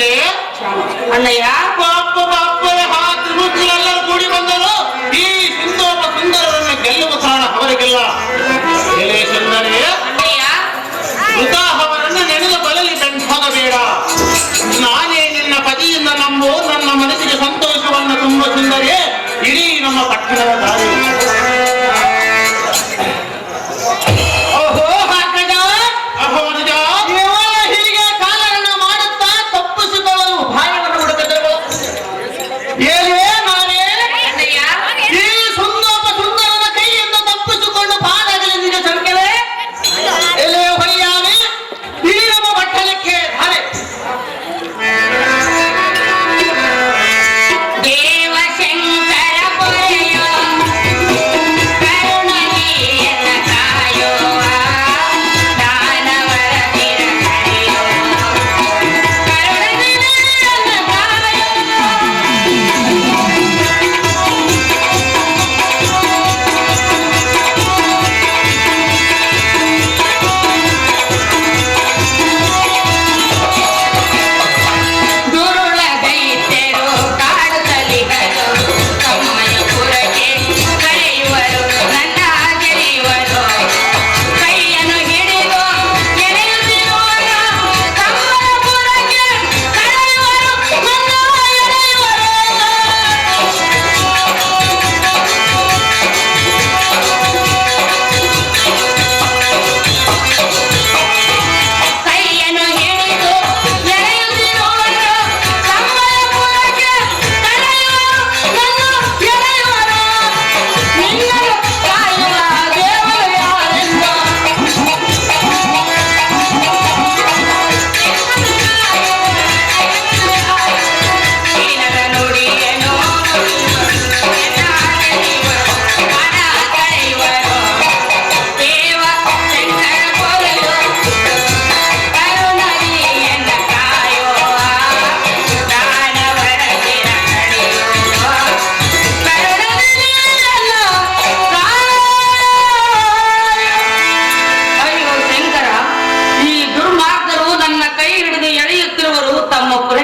ಅಂದೆ ಅಣ್ಣಯ್ಯ ಪಾಪ ಅಪ್ಪಯ ತ್ರಿಮೂರ್ತಿಗಳೆಲ್ಲರೂ ಕೂಡಿ ಬಂದರು ಈ ಸುಂದೋಪ ಸುಂದರರನ್ನು ಗೆಲ್ಲುವ ಕಾರಣ ಅವರಿಗೆಲ್ಲ ಎಲೇಶಂದರೆ ಮೃತಾಹವರನ್ನು ನೆನೆದ ಬಲಲಿ ಬೆಂಟಾಗಬೇಡ ನಾನೇ ನಿನ್ನ ಪತಿಯಿಂದ ನಂಬು ನನ್ನ ಮನಸ್ಸಿಗೆ ಸಂತೋಷವನ್ನು ತುಂಬ ಸುಂದರಿ ಇಡೀ ನಮ್ಮ ಪಟ್ಟಣದ ದಾರಿ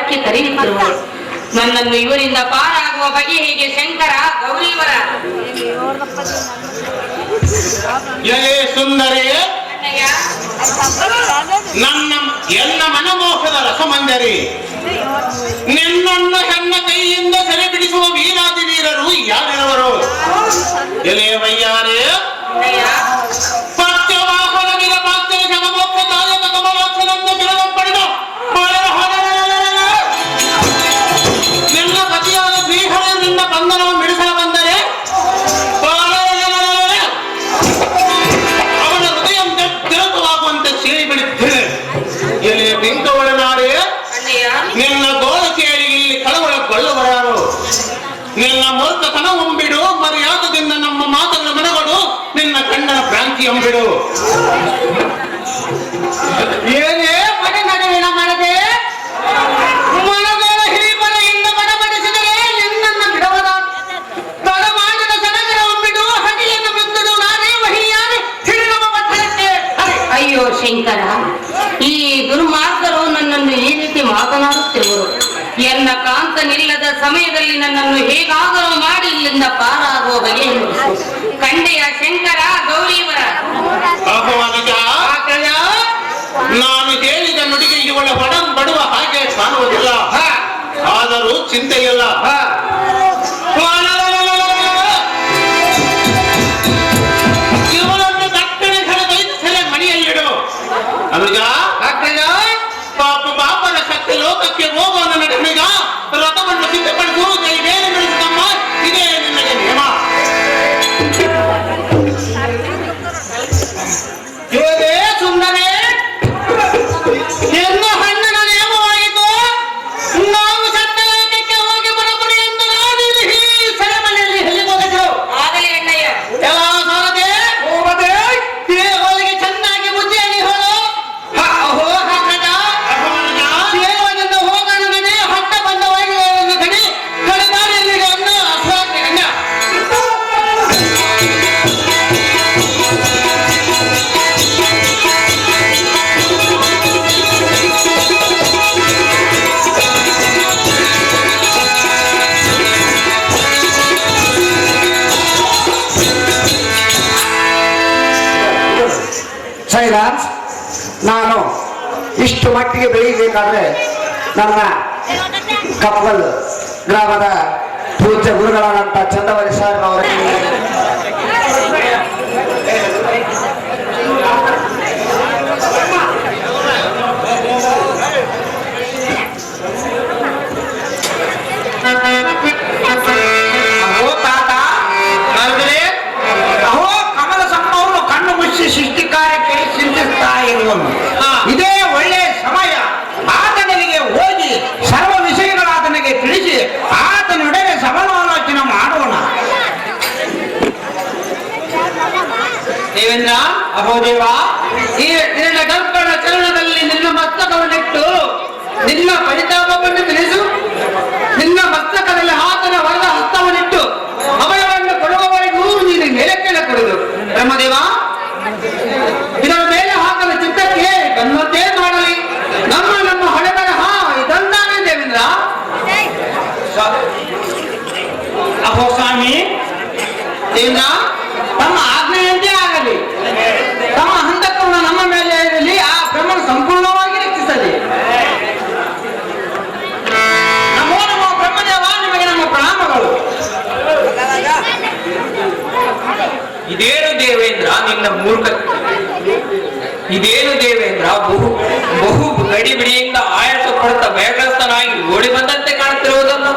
ಮಠಕ್ಕೆ ಕರೆಯುತ್ತಿರುವಳು ನನ್ನನ್ನು ಇವರಿಂದ ಪಾರಾಗುವ ಬಗೆ ಹೀಗೆ ಶಂಕರ ಗೌರಿವರ. ಎಲೇ ಸುಂದರಿಯೇ ನನ್ನ ಎಲ್ಲ ಮನಮೋಹದ ರಸಮಂಜರಿ. ನಿನ್ನನ್ನು ಹೆಣ್ಣ ಕೈಯಿಂದ ಸೆರೆ ಬಿಡಿಸುವ ವೀರಾದಿ ವೀರರು ಯಾರಿರುವರು? ಎಲೆ ವೈಯಾರೇ. ಅಂಬಿಡು ನಿನ್ನ ಕಾಂತ ಸಮಯದಲ್ಲಿ ನನ್ನನ್ನು ಹೇಗಾದರೂ ಮಾಡಿ ಇಲ್ಲಿಂದ ಪಾರಾಗುವ ಬಗೆ ಕಂಡೆಯ ಶಂಕರ ಗೌರಿಯವರ ನಾನು ಹೇಳಿದ ನುಡಿಗೆ ಇವಳ ಬಡ ಬಡುವ ಹಾಗೆ ಕಾಣುವುದಿಲ್ಲ. ಆದರೂ ಚಿಂತೆ ಇಲ್ಲ Deus. ನಾನು ಇಷ್ಟು ಮಟ್ಟಿಗೆ ಬೆಳೀಬೇಕಾದ್ರೆ ನನ್ನ ಕಪ್ಪಲ್ ಗ್ರಾಮದ ಪೂಜ್ಯ ಗುರುಗಳಾದಂಥ ಚಂದವರಿ ಸರ್ ಅವರ ಪ್ರಭು ಬಹು ಬಹು ಗಡಿಬಿಡಿಯಿಂದ ಆಯಾಸ ಪಡುತ್ತಾ ಭಯಗ್ರಸ್ತನಾಗಿ ಓಡಿ ಬಂದಂತೆ ಕಾಣುತ್ತಿರುವುದನ್ನು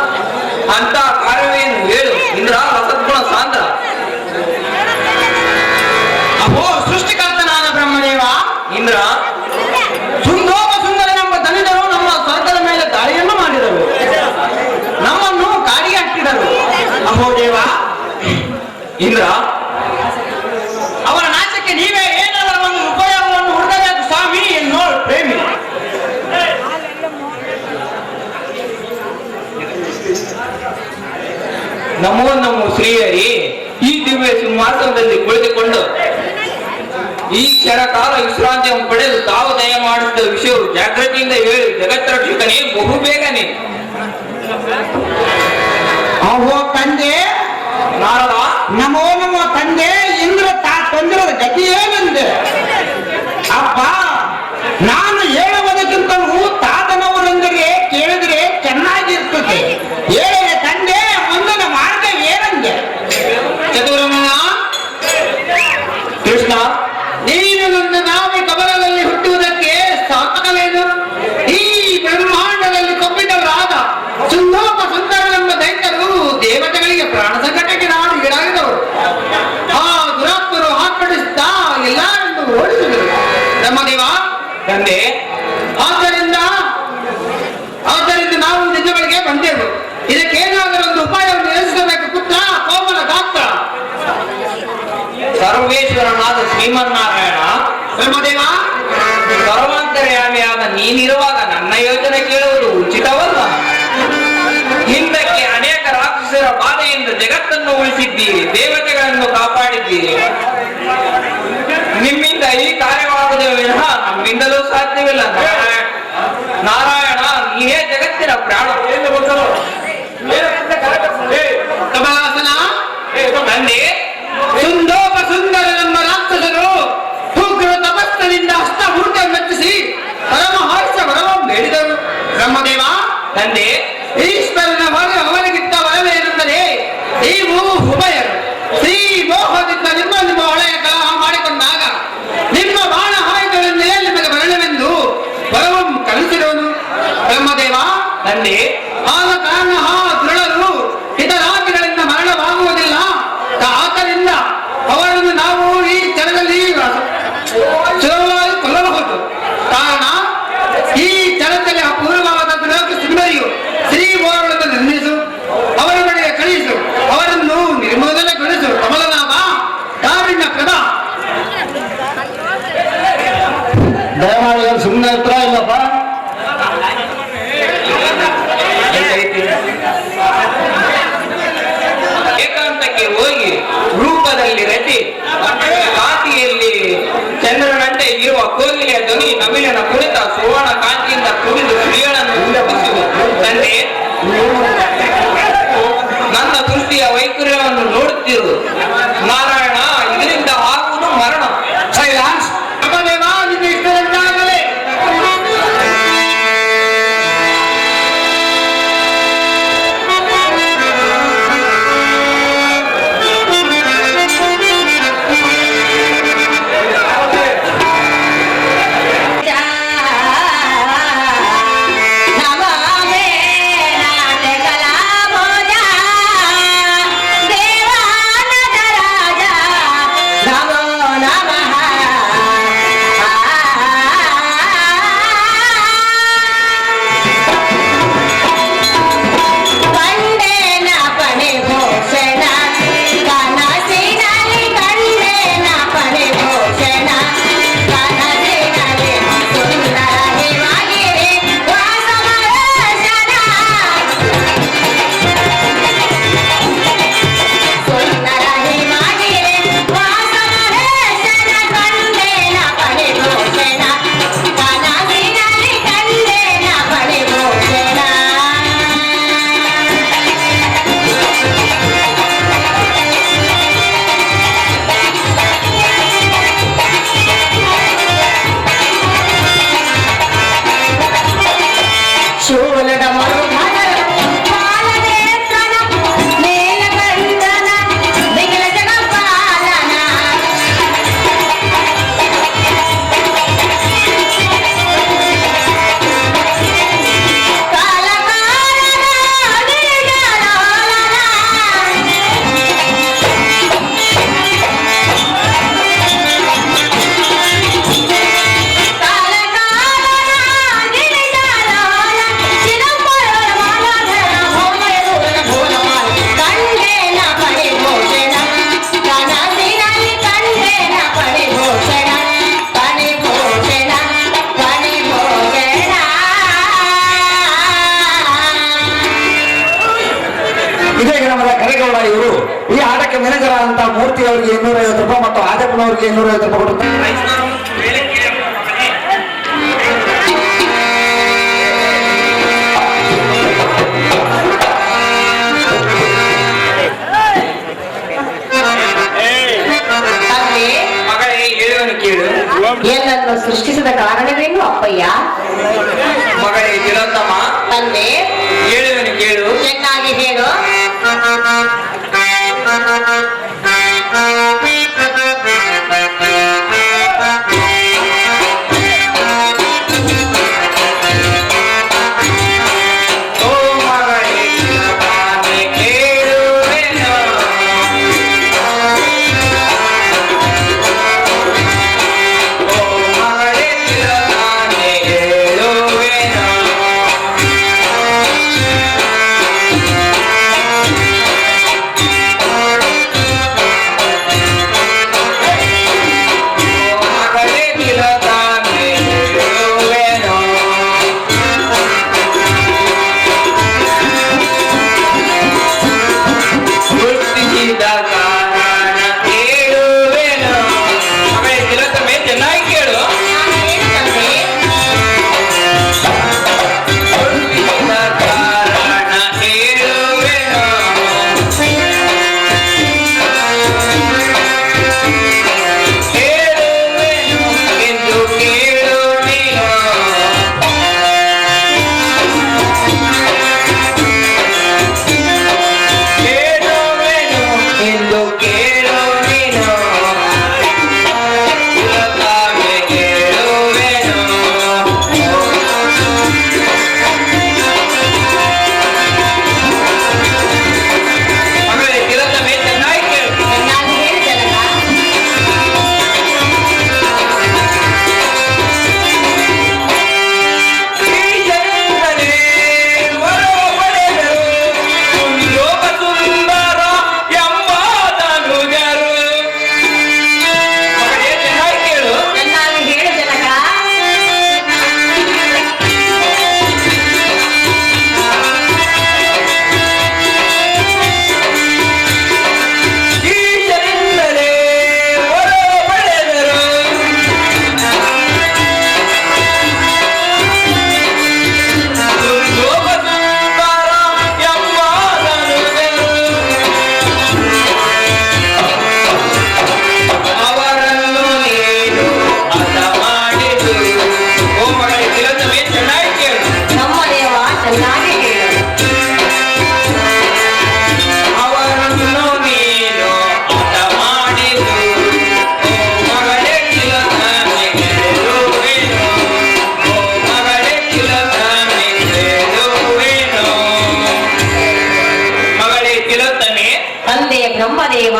ಅಂತ ಕಾರ್ಯವೇನು ಹೇಳು? ಇಂದ್ರ ರಸದ್ಗುಣ ಸಾಂದ್ರ. ಅಹೋ, ಸೃಷ್ಟಿಕರ್ತನಾದ ಬ್ರಹ್ಮದೇವ, ಇಂದ್ರ ನಮೋ ನಮ್ಮ ಶ್ರೀಯರಿ ಈ ದಿವ್ಯ ಸಿಂಹಾಸನದಲ್ಲಿ ಕುಳಿತುಕೊಂಡು ಈ ಕ್ಷಣ ಕಾಲ ವಿಶ್ರಾಂತಿಯನ್ನು ಪಡೆದು ತಾವು ದಯ ಮಾಡಿದ ವಿಷಯವು ಜಾಗೃತಿಯಿಂದ ಹೇಳಿ ಜಗತ್ತರಕ್ಷಕನೇ ಬಹು ಬೇಗನೆ. ಅಹೋ ತಂದೆ ನಾರದ. ನಮೋ ನಮೋ ತಂದೆ ಇಂದ್ರ ತಾ ತೊಂದಿರದ ಗತಿಯೇ ಬಂದೆ ರಕ್ಷಿಸಿದ್ದೀರಿ ದೇವತೆಗಳನ್ನು ಕಾಪಾಡಿದ್ದೀರಿ. ನಿಮ್ಮಿಂದ ಈ ಕಾರ್ಯವಾಗುವುದೇ ವಿನಃ ನಮ್ಮಿಂದಲೂ ಸಾಧ್ಯವಿಲ್ಲ. ತಂದೆ ಬ್ರಹ್ಮದೇವ?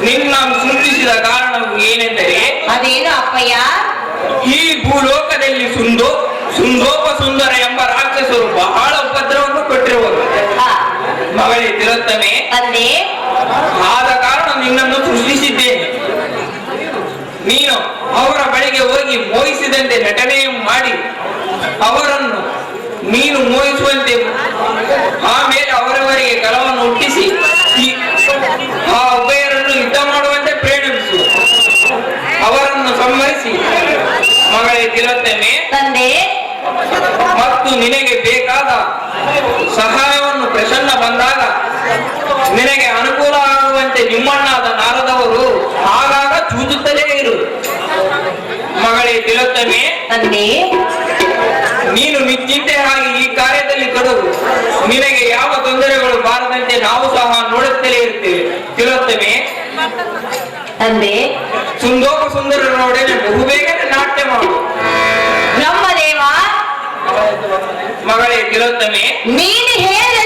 ನಿನ್ನ ಸೃಷ್ಟಿಸಿದ ಕಾರಣವು ಏನೆಂದರೆ ಅದೇನು ಅಪ್ಪಯ್ಯ? ಈ ಭೂಲೋಕದಲ್ಲಿ ಸುಂದೋ ಸುಂದೋಪ ಸುಂದರ ಎಂಬ ರಾಕ್ಷಸರು ಬಹಳ ಉಪದ್ರವನ್ನು ಕೊಟ್ಟಿರುವುದು ಮಗಳೇ ತಿರುತ್ತಮೆ ಅಲ್ಲಿ ಆದ ಕಾರಣ ನಿನ್ನನ್ನು ಸೃಷ್ಟಿಸಿದ್ದೇನೆ. ನೀನು ಅವರ ಬಳಿಗೆ ಹೋಗಿ ಮೋಹಿಸಿದಂತೆ ನಟನೆಯು ಮಾಡಿ ಅವರನ್ನು ನೀನು ಮೋಹಿಸುವಂತೆ ಆಮೇಲೆ ಅವರವರಿಗೆ ಕಲವನ್ನು ಹುಟ್ಟಿಸಿ ಆ ಉಭಯರನ್ನು ಯುದ್ಧ ಮಾಡುವಂತೆ ಪ್ರೇರೇಪಿಸು. ಅವರನ್ನು ಸಂಹರಿಸಿ. ಮಗಳೇ ತಿಲೋತ್ತಮೆ ತಂದೆ ಮತ್ತು ನಿನಗೆ ಬೇಕಾದ ಸಹಾಯವನ್ನು ಪ್ರಸನ್ನ ಬಂದಾಗ ನಿನಗೆ ಅನುಕೂಲ ಆಗುವಂತೆ ನಿಮ್ಮಣ್ಣಾದ ನಾರದವರು ಆಗಾಗ ಚೂಚುತ್ತಲೇ ಇರು. ಮಗಳೇ ತಿಲೋತ್ತಮೆ ತಂದೆ ನೀನು ಹಾಗೆ ಈ ಕಾರ್ಯದಲ್ಲಿ ತೊಡಗು ನಿನಗೆ ಯಾವ ತೊಂದರೆಗಳು ಬಾರದಂತೆ ನಾವು ಸಹ ನೋಡುತ್ತಲೇ ಇರ್ತೇವೆ ತಿಳುತ್ತೇವೆ? ತಂದೆ. ಸುಂದೋಪ ಸುಂದರರೊಡನೆ ಬಹುಬೇಗನೆ ನಾಟ್ಯ ಮಾಡು. ಬ್ರಹ್ಮದೇವ ಮಗಳೇ ತಿಳುತ್ತೇನೆ ನೀನು ಹೇಳಿದಂತೆ